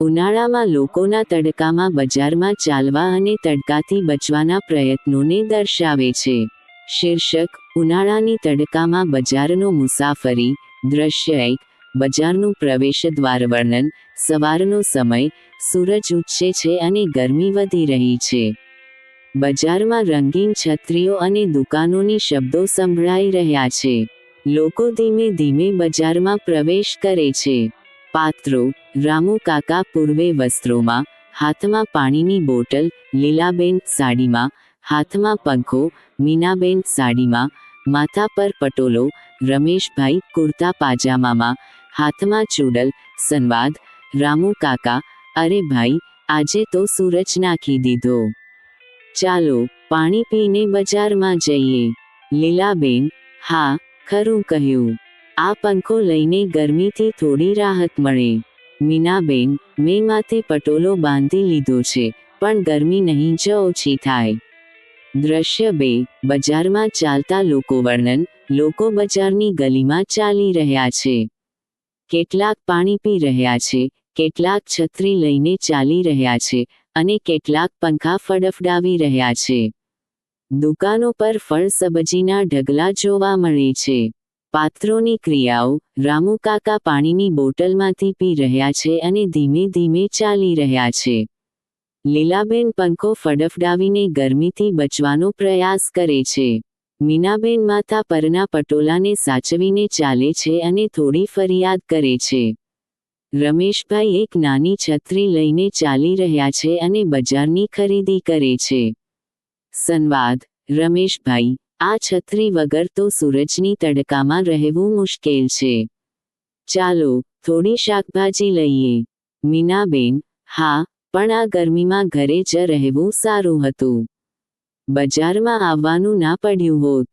ઉનાળામાં લોકોના તડકામાં બજારમાં ચાલવા અને તડકાથી બચવાના પ્રયત્નોને દર્શાવે છે. શીર્ષક, ઉનાળાની તડકામાં બજારનો મુસાફરી, દ્રશ્ય એક, બજારનું પ્રવેશદ્વાર વર્ણન, સવારનો સમય, સૂરજ ઉછે છે અને ગરમી વધી રહી છે. બજારમાં રંગીન છત્રીઓ અને દુકાનોની શબ્દો સંભળાઈ રહ્યા છે. લોકો ધીમે ધીમે બજારમાં પ્રવેશ કરે છે. પાત્રો. રામુ કાકા પૂર્વે વસ્ત્રોમાં, હાથમાં પાણીની બોટલ, લીલાબેન સાડીમાં, હાથમાં પંખો, મીનાબેન સાડીમાં, માથા પર પટોલો, રમેશભાઈ કુર્તા પાજામામાં, હાથમાં ચૂડલ, સંવાદ, રામુ કાકા, અરે ભાઈ, આજે તો સૂરજ નાખી દીધો. ચાલો, પાણી પીને બજારમાં જઈએ. લીલાબેન, હા, ખરું કહ્યું. આ પંખો લઈને ગરમીથી થોડી રાહત મળે. મીનાબેન, મેં માથે પટોલો બાંધી લીધો છે, પણ ગરમી નહીં જ ઓછી થાય. દ્રશ્ય બે, બજારમાં ચાલતા લોકો વર્ણન, લોકો બજારની ગલીમાં ચાલી રહ્યા છે. કેટલાક પાણી પી રહ્યા છે, કેટલાક છત્રી લઈને ચાલી રહ્યા છે, અને કેટલાક પંખા ફડફડાવી રહ્યા છે. દુકાનો પર ફળ સબજીના ઢગલા જોવા મળે છે. પાત્રોની ક્રિયાઓ રામુકાકા પાણીની બોટલમાંથી પી રહ્યા છે અને ધીમે ધીમે ચાલી રહ્યા છે. લીલાબેન પંખો ફડફડાવીને ગરમીથી બચવાનો પ્રયાસ કરે છે. મીનાબેન માથા પરના પટોલાને સાચવીને ચાલે છે અને થોડી ફરિયાદ કરે છે. રમેશભાઈ એક નાની છત્રી લઈને ચાલી રહ્યા છે અને બજારની ખરીદી કરે છે. સંવાદ, રમેશભાઈ આ છત્રી વગર તો સૂરજની તડકામાં રહેવું મુશ્કેલ છે. ચાલો, થોડી શાકભાજી લઈએ. મીનાબેન, હા, પણ આ ગરમીમાં ઘરે જ રહેવું સારું હતું. બજારમાં આવવાનું ના પડ્યું હોત.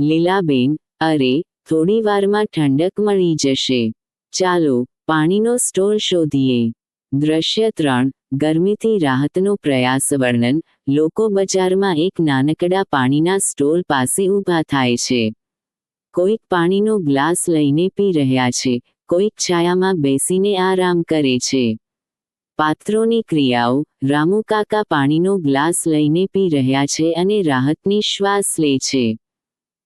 લીલાબેન, અરે, થોડી વારમાં ઠંડક મળી જશે. ચાલો, પાણીનો સ્ટોલ શોધીએ. દ્રશ્ય ત્રણ ગરમીથી રાહતનો પ્રયાસ વર્ણન, લોકો બજારમાં એક નાનકડા પાણીના સ્ટોલ પાસે ઊભા થાય છે. કોઈક પાણીનો ગ્લાસ લઈને પી રહ્યા છે, કોઈક છાયામાં બેસીને આરામ કરે છે. પાત્રોની ક્રિયાઓ, રામુ કાકા પાણીનો ગ્લાસ લઈને પી રહ્યા છે અને રાહતની શ્વાસ લે છે.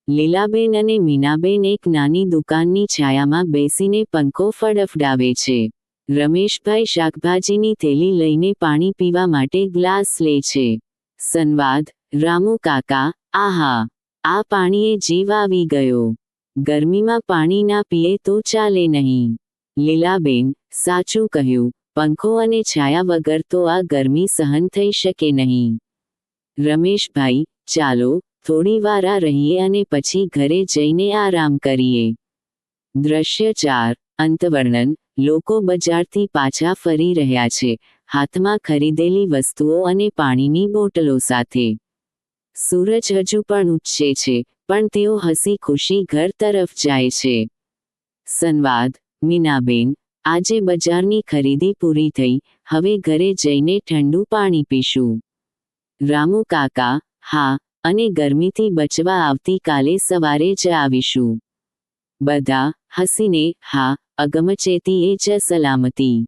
લીલાબેન અને મીનાબેન એક નાની દુકાનની છાયામાં બેસીને પંખો ફડફડાવે છે. રમેશભાઈ શાકભાજીની થેલી લઈને પાણી પીવા માટે ગ્લાસ લે છે. સંવાદ, રામુ કાકા, આહા, આ પાણીએ જીવ આવી ગયો. ગરમીમાં પાણી ના પીએ તો ચાલે નહીં. લીલાબેન, સાચું કહ્યું, પંખો અને છાયા વગર તો આ ગરમી સહન થઈ શકે નહીં. રમેશભાઈ, ચાલો, થોડી વાર આ રહીએ અને પછી ઘરે જઈને આરામ કરીએ. દ્રશ્ય ચાર, અંતવર્ણન લોકો બજારથી પાછા ફરી રહ્યા છે, હાથમાં ખરીદેલી વસ્તુઓ અને પાણીની બોટલો સાથે. સૂરજ હજુ પણ ઉછે છે, પણ તેઓ હસી ખુશી ઘર તરફ જાય છે. સંવાદ, મીનાબેન, આજે બજારની ખરીદી પૂરી થઈ, હવે ઘરે જઈને ઠંડુ પાણી પીશું. રામુ કાકા, હા, અને ગરમીથી બચવા આવતીકાલે સવારે જ આવીશું. બધા હસીને હા અગમચેતી એ જ સલામતી.